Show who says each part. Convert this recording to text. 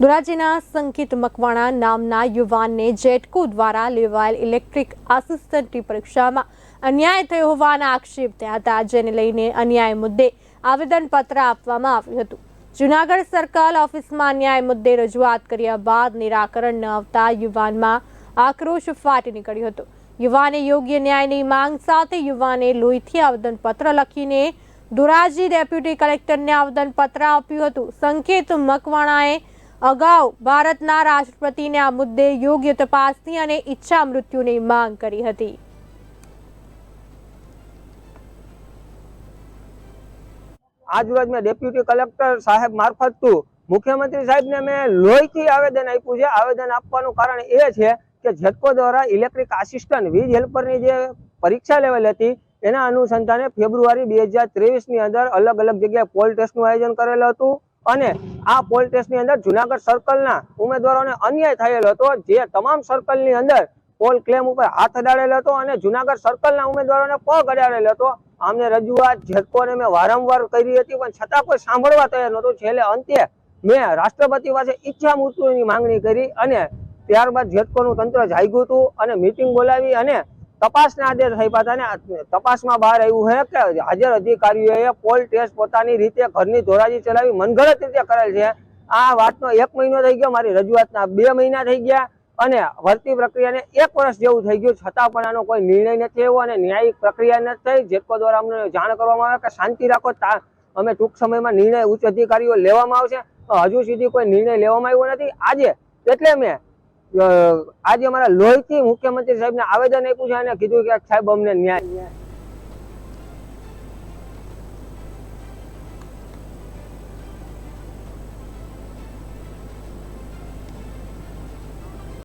Speaker 1: ધોરાજીના સંકિત મકવાણા નામના યુવાનને જેટકો દ્વારા લેવાયેલ ઇલેક્ટ્રિક આસિસ્ટન્ટની પરીક્ષામાં અન્યાય થયો હોવાના આક્ષેપ થયા હતા, જેને લઈને અન્યાય મુદ્દે આવેદનપત્ર આપવામાં આવ્યું હતું. જુનાગઢ સર્કલ ઓફિસમાં અન્યાય મુદ્દે રજૂઆત કર્યા બાદ નિરાકરણ ન આવતા યુવાનમાં આક્રોશ ફાટી નીકળ્યો હતો. યુવાને યોગ્ય ન્યાયની માંગ સાથે યુવાને લોહીથી આવેદનપત્ર લખીને ધોરાજી ડેપ્યુટી કલેક્ટરને આવેદનપત્ર આપ્યું હતું. સંકેત મકવાણાએ અગાઉ ભારતના રાષ્ટ્રપતિને આ મુદ્દે યોગ્ય તપાસની અને ઈચ્છા મૃત્યુની માંગ કરી હતી.
Speaker 2: આજરોજ મેં ડેપ્યુટી કલેક્ટર સાહેબ મારફત મુખ્યમંત્રી સાહેબને મેં લોહીથી આવેદન આપ્યું છે. આવેદન આપવાનું કારણ એ છે કે જેટકો દ્વારા ઇલેક્ટ્રિક આસિસ્ટન્ટ વીજ હેલ્પરની જે પરીક્ષા લેવલ હતી, એના અનુસંધાને ફેબ્રુઆરી બે હજાર ત્રેવીસની અંદર અલગ અલગ જગ્યાએ પોલ ટેસ્ટનું આયોજન કરેલું હતું. અને આ પોલ ટેસ્ટની અંદર જુનાગઢ સર્કલના ઉમેદવારોને અન્યાય થયેલો હતો. જે તમામ સર્કલની અંદર પોલ ક્લેમ ઉપર હાથ અડાડેલો હતો અને જુનાગઢ સર્કલના ઉમેદવારોને પગ અડાડેલો હતો. અમને રજૂઆત ઝટકોને મેં વારંવાર કરી હતી, પણ છતાં કોઈ સાંભળવા તૈયાર નહોતું. છેલ્લે અંતે મેં રાષ્ટ્રપતિ પાસે ઈચ્છા મૃત્યુની માંગણી કરી અને ત્યારબાદ જેટકોનું તંત્ર જાગ્યું હતું અને મિટિંગ બોલાવી અને તપાસના આદેશ આપ્યા હતા ને તપાસમાં બહાર આવ્યું છે કે હાજર અધિકારીઓએ પોલ ટેસ્ટ પોતાની રીતે ઘરની ધોરાજી ચલાવી મનગણત રીતે કરેલ છે. આ વાતનો એક મહિનો થઈ ગયો, મારી રજૂઆતના બે મહિના થઈ ગયા અને ભરતી પ્રક્રિયાને એક વર્ષ જેવું થઈ ગયું, છતાં પણ આનો કોઈ નિર્ણય નથી આવ્યો અને ન્યાયિક પ્રક્રિયા નથી થઈ જેટકો દ્વારા અમને જાણ કરવામાં આવે કે શાંતિ રાખો અમે ટૂંક સમયમાં નિર્ણય ઉચ્ચ અધિકારીઓ લેવામાં આવશે. હજુ સુધી કોઈ નિર્ણય લેવામાં આવ્યો નથી. આજે એટલે મેં આજે અમારા લોહીથી મુખ્યમંત્રી સાહેબને આવેદન આપ્યું છે અને કીધું કે સાહેબ અમને ન્યાય